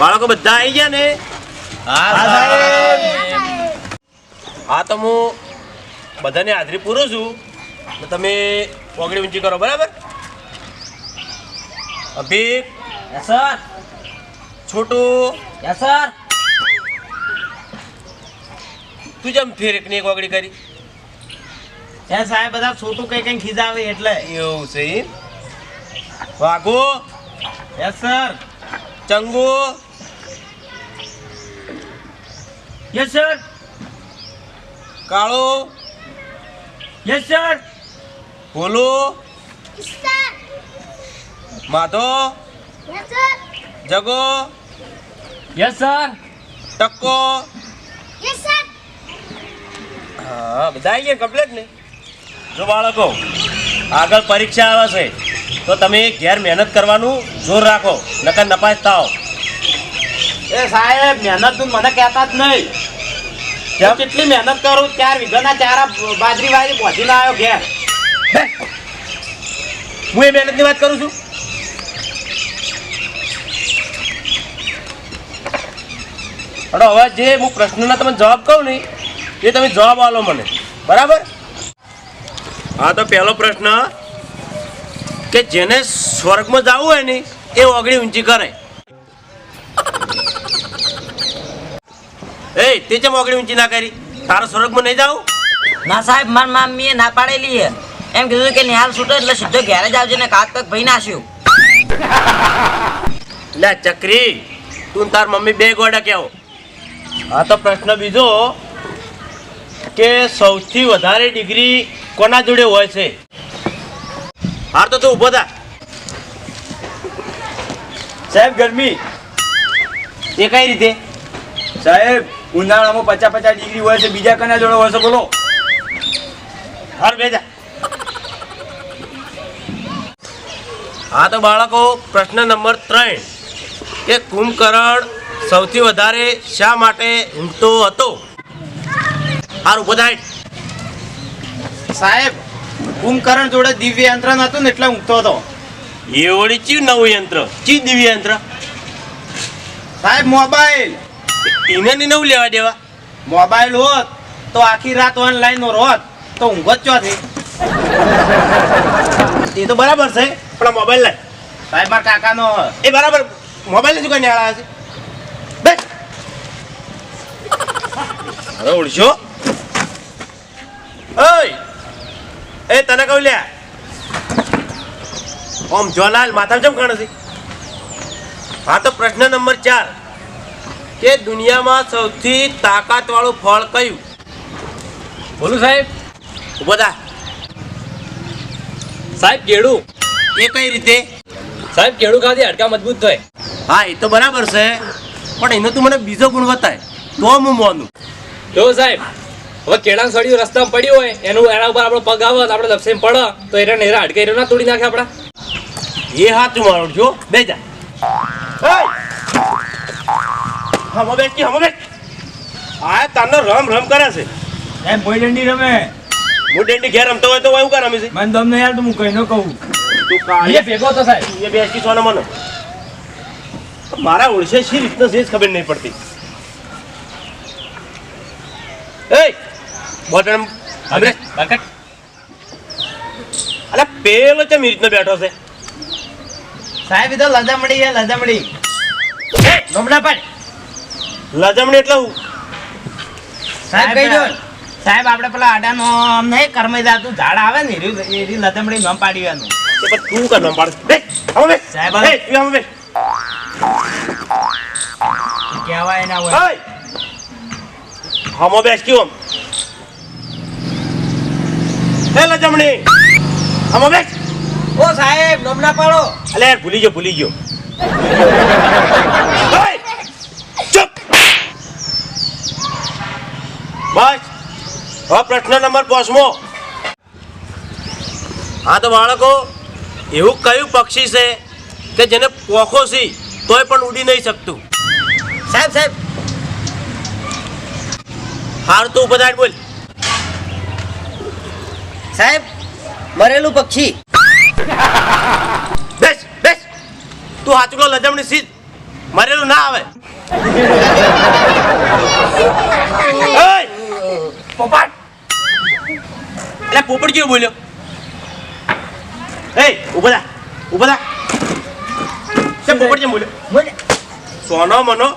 બાળકો બધા આવી ગયા ને? હા હા તો હું બધાને હાજરી પૂરું છું. તો તમે ઓગળી ઊંચી કરો બરાબર? Abhik sir Chhotu. Yes sir તું જેમ ફેર એકની એક ઓગળી કરી. સાહેબ બધા છોટું કઈ કઈ ખીજાવે એટલે. એવું છે? Vagho. Yes sir Changu. Yes sir Kalo. Yes sir Bholo. Madho. Jago. Yes sir Tako હા બધા આવી ગયા કમ્પ્લેટ ને? જો બાળકો આગળ પરીક્ષા આવે છે તો તમે ઘેર મહેનત કરવાનું જોર રાખો નકર નપાસ થાવ એ સાહેબ મહેનત તું મને કહેતા જ નહીં. કેટલી મહેનત કરું, ચાર વીઘાના ચારા બાજરી વાળી પહોંચીને આવ્યો ઘેર. હું? એ મહેનતની વાત કરું છું? હડો હવે જે હું પ્રશ્નના તમે જવાબ કહું ને, એ તમે જવાબ આલો મને. બરાબર? હા, તો પહેલો પ્રશ્ન, કે જેને સ્વર્ગમાં જવું હોય ને, એ ઓગળી ઊંચી કરે. એ તે ચમ ઓગળી ઊંચી ના કરી. તારો સ્વર્ગમાં નહીં જાવ ના સાહેબ માર મમ્મીએ ના પાડેલી હે. એમ કીધું કે નિહાલ છૂટો એટલે સીધો ઘેરે જ આવજો ને કાક તક ભાઈ નાશ્યું લે ચક્રી તું તાર મમ્મી બે ગોડા કેવો? હા તો પ્રશ્ન બીજો કે સૌથી વધારે ડિગ્રી કોના જોડે હોય છે? હાર તો તું ઊભો થા. સાહેબ ગરમી. એ કઈ રીતે? સાહેબ ઉનાળામાં પચાસ પચાસ ડિગ્રી હોય છે બીજા કના જોડે હોય છે બોલો. હાર બેજા. હા તો બાળકો પ્રશ્ન નંબર ત્રણ. કે કુંભકરણ સૌથી વધારે શા માટે ઊંઘતો હતો? હાર બધા થાય. સાહેબ કુંભકરણ જોડે દિવ્ય યંત્ર નતું ને એટલે ઊંઘતો હતો. એ વળી ચી નવું યંત્ર? ચી દિવ્ય યંત્ર સાહેબ મોબાઈલ. એને ની નવું લેવા દેવા? મોબાઈલ હોત તો આખી રાત ઓનલાઈન નો રોત તો ઊંઘ જ ચોથી એ તો બરાબર છે. પણ મોબાઈલ લાય સાહેબ મારા કાકાનો એ બરાબર મોબાઈલ શું કરીને નિહાળા છે? બે. અરે ઓળશો ઓય એ તને કહું લ્યા. ઓમ જોલાલ માથા ચમ કાણ છે હા તો પ્રશ્ન નંબર ચાર. કે દુનિયામાં સૌથી તાકાત વાળું ફળ કયું? બોલું સાહેબ. બધા સાહેબ કેળું. એ કઈ રીતે? સાહેબ કેળું ખાવાથી હાડકા મજબૂત થાય. હા એ તો બરાબર છે પણ એનો તું મને બીજો ગુણ બતાય. તો હું મોનું. જો સાહેબ હવે કેળાં સળિયું રસ્તામાં પડ્યું હોય એનું એના ઉપર આપણો પગ આવે તો આપણે લપસીને પડે તો એના નેરા હાડકા ના તોડી નાખે આપણા. એ હાથ મારો જો બે જા હમો બેસ કે હમો બેસ. આ તાનો રમ રમ કરે છે. એમ કોઈ દંડી રમે? હું ડેન્ડી ઘેર રમતો હોય તો હું કા રમી છે? મને તમને યાર તો કઈ ન કહું. તું કાળી. ભેગો તો સાહેબ એ બેસી સોને મને. મારા ઓળશે શી રીતના છે ખબર નહીં પડતી. એ બોટમ બરકત અલે પેલો ચમ એ રીતનો બેઠો છે? સાહેબ એ તો ગયા છે મળી. ગમડા પાડ. લજમણી એટલે હું. સાહેબ કહી દો. સાહેબ આપણે પેલા આડાનો અમને નહીં કરમાઈ જાતું ઝાડ આવે ને એરી એરી લજામડી નામ પાડી એનું. એ પણ તું કર પાડ. બે હમો બે સાહેબ, એ તું હમો બે કહેવાય ના હોય. ઓય! હમો બેસ ક્યું હે લજમણી હમો બેસ. ઓ સાહેબ ગમડા પાડો. અલે ભૂલી ગયો ભૂલી ગયો ઓય! ચૂપ બસ હવે પ્રશ્ન નંબર પાંચમો. હા તો બાળકો એવું કયું પક્ષી છે કે જેને પોખો સી તોય પણ ઉડી નહીં શકતું? સાહેબ સાહેબ. હાર તું બધા બોલ. સાહેબ મરેલું પક્ષી. બેસ બેસ. તું હાચુકલો લજમણી સીધ મરેલું ના આવે! પોપટ એટલે પોપટ કેવું બોલ્યો? એ ઊભો થા ઊભો થા. કેમ પોપટ કેમ બોલ્યો? બોલે. સોનો મનો.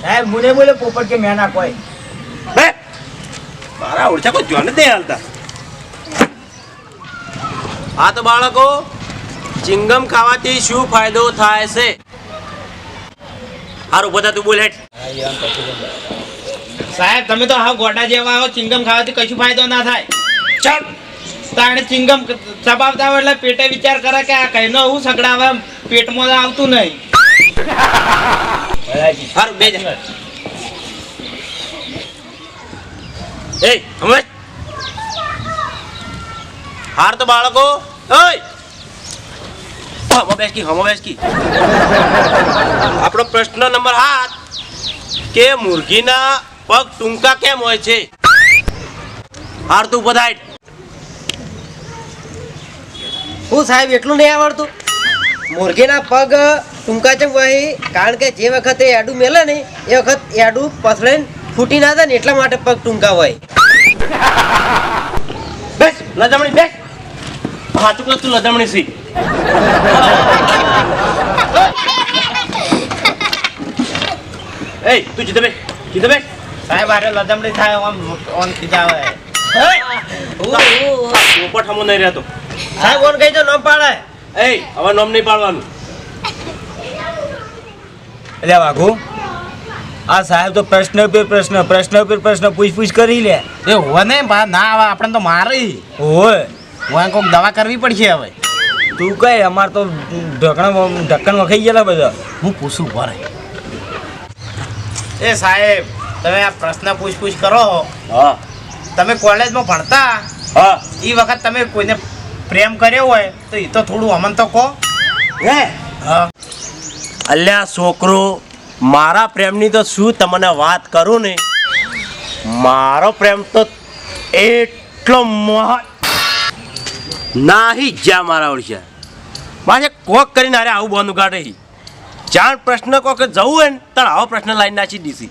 સાહેબ મને બોલે પોપટ કે મેના કોઈ બે. મારા ઓળખા કોઈ જોને દે હાલતા. હા તો બાળકો ચિંગમ ખાવાથી શું ફાયદો થાય છે? હારું બધા તું બોલ હેઠ. સાહેબ તમે તો હા ગોટા જેવા આવો ચિંગમ ખાવાથી કશું ફાયદો ના થાય. ચાલ. તાણે ચિંગમ ચબાવતા હોય એટલે પેટે વિચાર કરે કે આ કઈનો હું સગડાવે પેટમાં આવતું નહીં. હારું બે એ સમજ હાર તો બાળકો. ઓય. હમો બેસકી હમો બેસકી આપણો પ્રશ્ન નંબર સાત કે મુર્ગીના પગ ટૂંકા કેમ હોય છે? હાર તું બધાય હું સાહેબ એટલું નહીં આવડતું. મુરઘીના પગ ટૂંકા ચમ વહી કારણ કે જે વખતે એડું મેલે ને એ વખત એડું પસળીને ફૂટી ના જાય ને એટલા માટે પગ ટૂંકા હોય. બેસ લજામણી બેસ. સાચું કહું તું લજમણી સી. એ તું જીતે બેસ જીતે બેસ સાહેબ આરે લજામણી થાય ઓન ઓન ખીજાવે. પોપટ હમો નહીં રહેતો. સાહેબ કોણ કહી દો નોમ પાડે. એ હવે નામ નહીં પાડવાનું. એટલે વાઘુ આ સાહેબ તો પ્રશ્ન પર પ્રશ્ન પ્રશ્ન પર પ્રશ્ન પૂછ પૂછ કરી લે. એ હોવે ને બા ના આવે આપણે તો મારી. હોય હું કોઈક દવા કરવી પડશે હવે. તું કઈ અમાર તો ઢકણ ઢક્કન વખાઈ ગયેલા બધા. હું પૂછું પડે એ સાહેબ તમે આ પ્રશ્ન પૂછપૂછ કરો હા. તમે કોલેજમાં ભણતા? હા. એ વખત તમે કોઈને પ્રેમ કર્યો હોય તો એ તો થોડું અમન તો કહો. હે? હા. અલ્યા છોકરો મારા પ્રેમની તો શું તમને વાત કરું ને? મારો પ્રેમ તો એટલો મહા નાહી જ્યાં મારા ઓળખ્યા મારે કોક કરીને અરે આવું બંધ કાઢે જાણ પ્રશ્ન કોક જવું હોય ને તાર આવો પ્રશ્ન લાઈન નાખી દીધી.